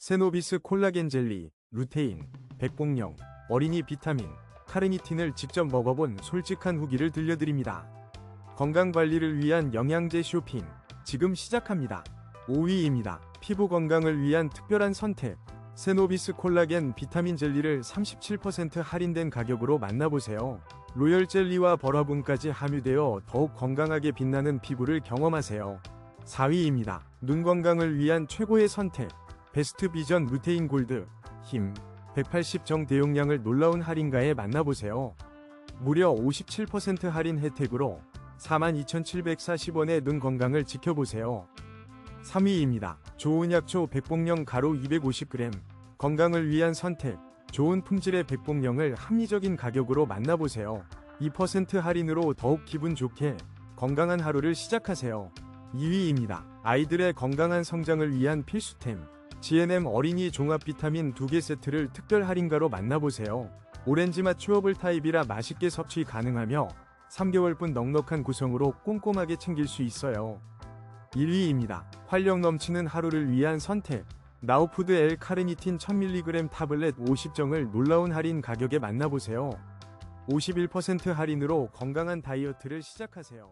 세노비스 콜라겐 젤리, 루테인, 백봉령, 어린이 비타민, 카르니틴을 직접 먹어본 솔직한 후기를 들려드립니다. 건강관리를 위한 영양제 쇼핑, 지금 시작합니다. 5위입니다. 피부 건강을 위한 특별한 선택. 세노비스 콜라겐 비타민 젤리를 37% 할인된 가격으로 만나보세요. 로열 젤리와 버러분까지 함유되어 더욱 건강하게 빛나는 피부를 경험하세요. 4위입니다. 눈 건강을 위한 최고의 선택. 베스트 비전 루테인 골드. 힘. 180정 대용량을 놀라운 할인가에 만나보세요. 무려 57% 할인 혜택으로 42,740원의 눈 건강을 지켜보세요. 3위입니다. 좋은 약초 백봉령 가루 250g. 건강을 위한 선택. 좋은 품질의 백봉령을 합리적인 가격으로 만나보세요. 2% 할인으로 더욱 기분 좋게 건강한 하루를 시작하세요. 2위입니다. 아이들의 건강한 성장을 위한 필수템. GNM 어린이 종합 비타민 2개 세트를 특별 할인가로 만나보세요. 오렌지 맛 추어블 타입이라 맛있게 섭취 가능하며 3개월분 넉넉한 구성으로 꼼꼼하게 챙길 수 있어요. 1위입니다. 활력 넘치는 하루를 위한 선택. 나우푸드 L 카르니틴 1000mg 타블렛 50정을 놀라운 할인 가격에 만나보세요. 51% 할인으로 건강한 다이어트를 시작하세요.